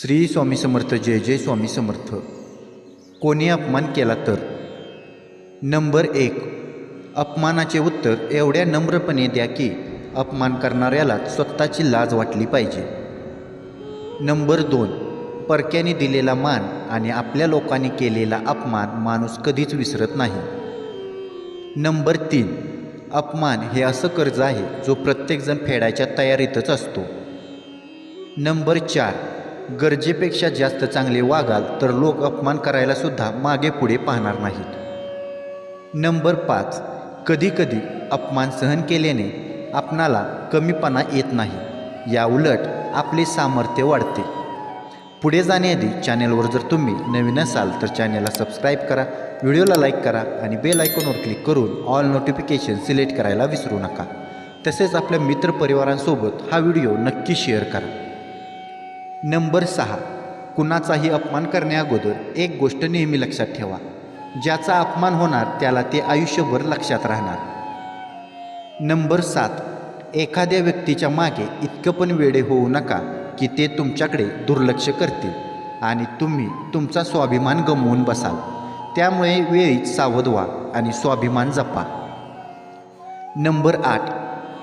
श्री स्वामी समर्थ जय जय स्वामी समर्थ. कोणी अपमान केला तर? नंबर एक. अपमानाचे उत्तर एवढ्या नम्रपणे द्या की अपमान करणाऱ्याला स्वतःची लाज वाटली पाहिजे. नंबर दोन. परक्याने दिलेला मान आणि आपल्या लोकांनी केलेला अपमान माणूस कधीच विसरत नाही. नंबर तीन. अपमान हे असं कर्ज आहे जो प्रत्येकजण फेडायच्या तयारीतच असतो. नंबर चार. गरजेपेक्षा जास्त चांगले वागाल तर लोक अपमान करायला सुद्धा मागे पुढे पाहणार नाहीत. नंबर पाच. कधीकधी अपमान सहन केल्याने आपणाला कमीपणा येत नाही. या उलट आपले सामर्थ्य वाढते. पुढे जाण्याआधी चॅनेलवर जर तुम्ही नवीन असाल तर चॅनेलला सबस्क्राईब करा व्हिडिओला लाईक करा आणि बेल आयकॉनवर क्लिक करून ऑल नोटिफिकेशन सिलेक्ट करायला विसरू नका. तसेच आपल्या मित्रपरिवारांसोबत हा व्हिडिओ नक्की शेअर करा. नंबर सहा. कुणाचाही अपमान करण्याअगोदर एक गोष्ट नेहमी लक्षात ठेवा. ज्याचा अपमान होणार त्याला ते आयुष्यभर लक्षात राहणार. नंबर सात. एखाद्या व्यक्तीच्या मागे इतकं पण वेडे होऊ नका की ते तुमच्याकडे दुर्लक्ष करतील आणि तुम्ही तुमचा स्वाभिमान गमवून बसाल. त्यामुळे वेळीच सावध व्हा आणि स्वाभिमान जपा. नंबर आठ.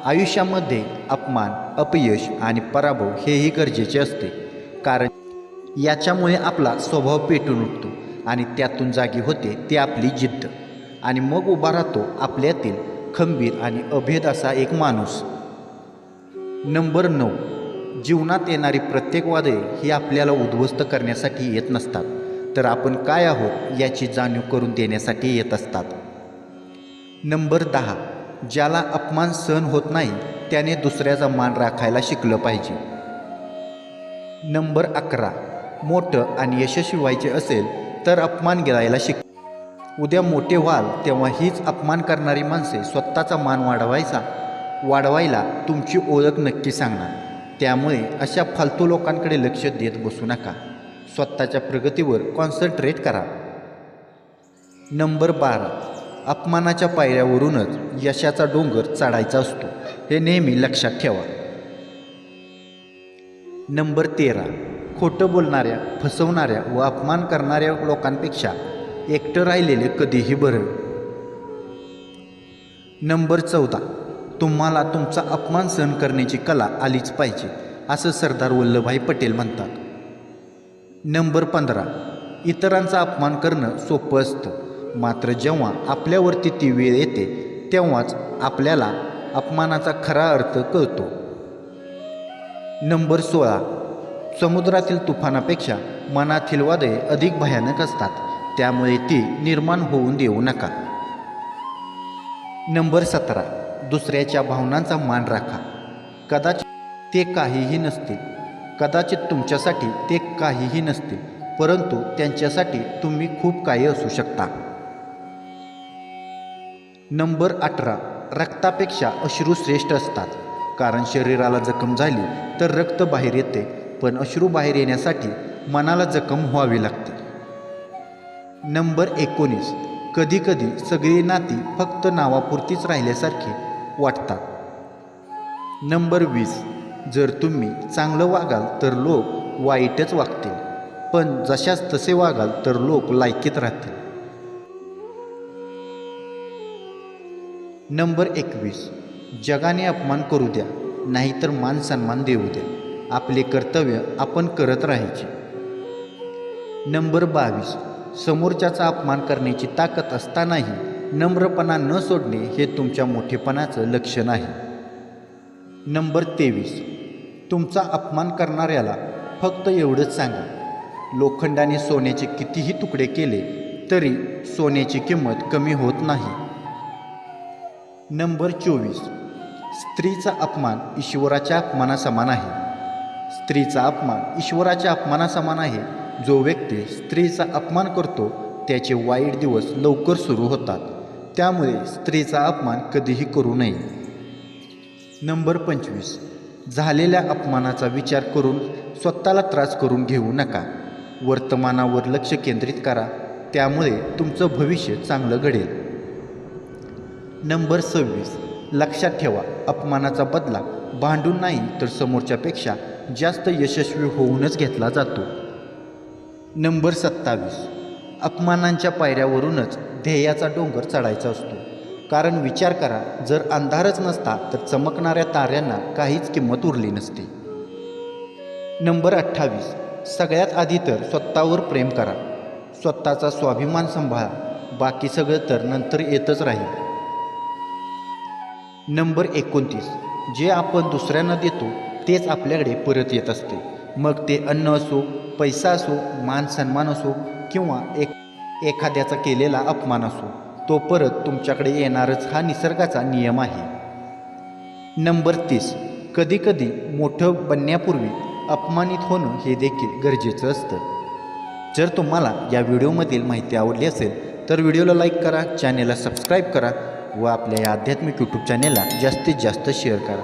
आयुष्यामध्ये अपमान अपयश आणि पराभव हेही गरजेचे असते. कारण याच्यामुळे आपला स्वभाव पेटून उठतो आणि त्यातून जागी होते ती आपली जिद्द. आणि मग उभा राहतो आपल्यातील खंबीर आणि अभेद असा एक माणूस. नंबर नऊ. जीवनात येणारी प्रत्येक वादळे ही आपल्याला उद्ध्वस्त करण्यासाठी येत नसतात. तर आपण काय आहोत याची जाणीव करून देण्यासाठी येत असतात. नंबर दहा. ज्याला अपमान सहन होत नाही त्याने दुसऱ्याचा मान राखायला शिकलं पाहिजे. नंबर अकरा. मोठं आणि यशस्वी व्हायचे असेल तर अपमान गिळायला शिक. उद्या मोठे व्हाल तेव्हा हीच अपमान करणारी माणसे स्वतःचा मान वाढवायचा. वाढवायला तुमची ओळख नक्की सांगणार. त्यामुळे अशा फालतू लोकांकडे लक्ष देत बसू नका. स्वतःच्या प्रगतीवर कॉन्सन्ट्रेट करा. नंबर बारा. अपमानाच्या पायऱ्यावरूनच यशाचा डोंगर चढायचा असतो. हे नेहमी लक्षात ठेवा. नंबर तेरा. खोटं बोलणाऱ्या फसवणाऱ्या व अपमान करणाऱ्या लोकांपेक्षा एकटं राहिलेले कधीही बरं. नंबर चौदा. तुम्हाला तुमचा अपमान सहन करण्याची कला आलीच पाहिजे असं सरदार वल्लभभाई पटेल म्हणतात. नंबर पंधरा. इतरांचा अपमान करणं सोपं असतं. मात्र जेव्हा आपल्यावरती ती वेळ येते तेव्हाच आपल्याला अपमानाचा खरा अर्थ कळतो. नंबर सोळा. समुद्रातील तुफानापेक्षा मनातील वादळे अधिक भयानक असतात. त्यामुळे ती निर्माण होऊन देऊ नका. नंबर सतरा. दुसऱ्याच्या भावनांचा मान राखा. कदाचित ते काहीही नसतील कदाचित तुमच्यासाठी ते काहीही नसतील परंतु त्यांच्यासाठी तुम्ही खूप काही असू शकता. नंबर अठरा. रक्तापेक्षा अश्रू श्रेष्ठ असतात. कारण शरीराला जखम झाली तर रक्त बाहेर येते पण अश्रू बाहेर येण्यासाठी मनाला जखम व्हावी लागते. नंबर एकोणीस. कधीकधी सगळी नाती फक्त नावापुरतीच राहिल्यासारखी वाटतात. नंबर वीस. जर तुम्ही चांगलं वागाल तर लोक वाईटच वागतील पण जशाच तसे वागाल तर लोक लायकीत राहतील. नंबर एकवीस. जगाने अपमान करू द्या नाहीतर मान सन्मान देऊ द्या. आपले कर्तव्य आपण करत राहायचे. नंबर बावीस. समोरच्याचा अपमान करण्याची ताकद असतानाही नम्रपणा न सोडणे हे तुमच्या मोठेपणाचं लक्षण आहे. नंबर तेवीस. तुमचा अपमान करणाऱ्याला फक्त एवढंच सांगा लोखंडाने सोन्याचे कितीही तुकडे केले तरी सोन्याची किंमत कमी होत नाही. नंबर चोवीस. स्त्रीचा अपमान ईश्वराच्या अपमानासमान आहे. स्त्रीचा अपमान ईश्वराच्या अपमानासमान आहे. जो व्यक्ती स्त्रीचा अपमान करतो त्याचे वाईट दिवस लवकर सुरू होतात. त्यामुळे स्त्रीचा अपमान कधीही करू नये. नंबर पंचवीस. झालेल्या अपमानाचा विचार करून स्वतःला त्रास करून घेऊ नका. वर्तमानावर लक्ष केंद्रित करा. त्यामुळे तुमचं भविष्य चांगलं घडेल. नंबर सव्वीस. लक्षात ठेवा अपमानाचा बदला भांडून नाही तर समोरच्यापेक्षा जास्त यशस्वी होऊनच घेतला जातो. नंबर सत्तावीस. अपमानांच्या पायऱ्यावरूनच ध्येयाचा डोंगर चढायचा असतो. कारण विचार करा जर अंधारच नसता तर चमकणाऱ्या ताऱ्यांना काहीच किंमत उरली नसते. नंबर अठ्ठावीस. सगळ्यात आधी तर स्वतःवर प्रेम करा. स्वतःचा स्वाभिमान सांभाळा. बाकी सगळं तर नंतर येतच राहील. नंबर एकोणतीस. जे आपण दुसऱ्यांना देतो तेच आपल्याकडे परत येत असते. मग ते अन्न असो पैसा असो मान सन्मान असो किंवा एक एखाद्याचा केलेला अपमान असो तो परत तुमच्याकडे येणारच हा निसर्गाचा नियम आहे. नंबर तीस. कधीकधी मोठं बनण्यापूर्वी अपमानित होणं हे देखील गरजेचं असतं. जर तुम्हाला या व्हिडिओमधील माहिती आवडली असेल तर व्हिडिओला लाईक करा चॅनेलला सबस्क्राईब करा व आपल्या या आध्यात्मिक यूट्यूब चॅनेलला जास्तीत जास्त शेअर करा.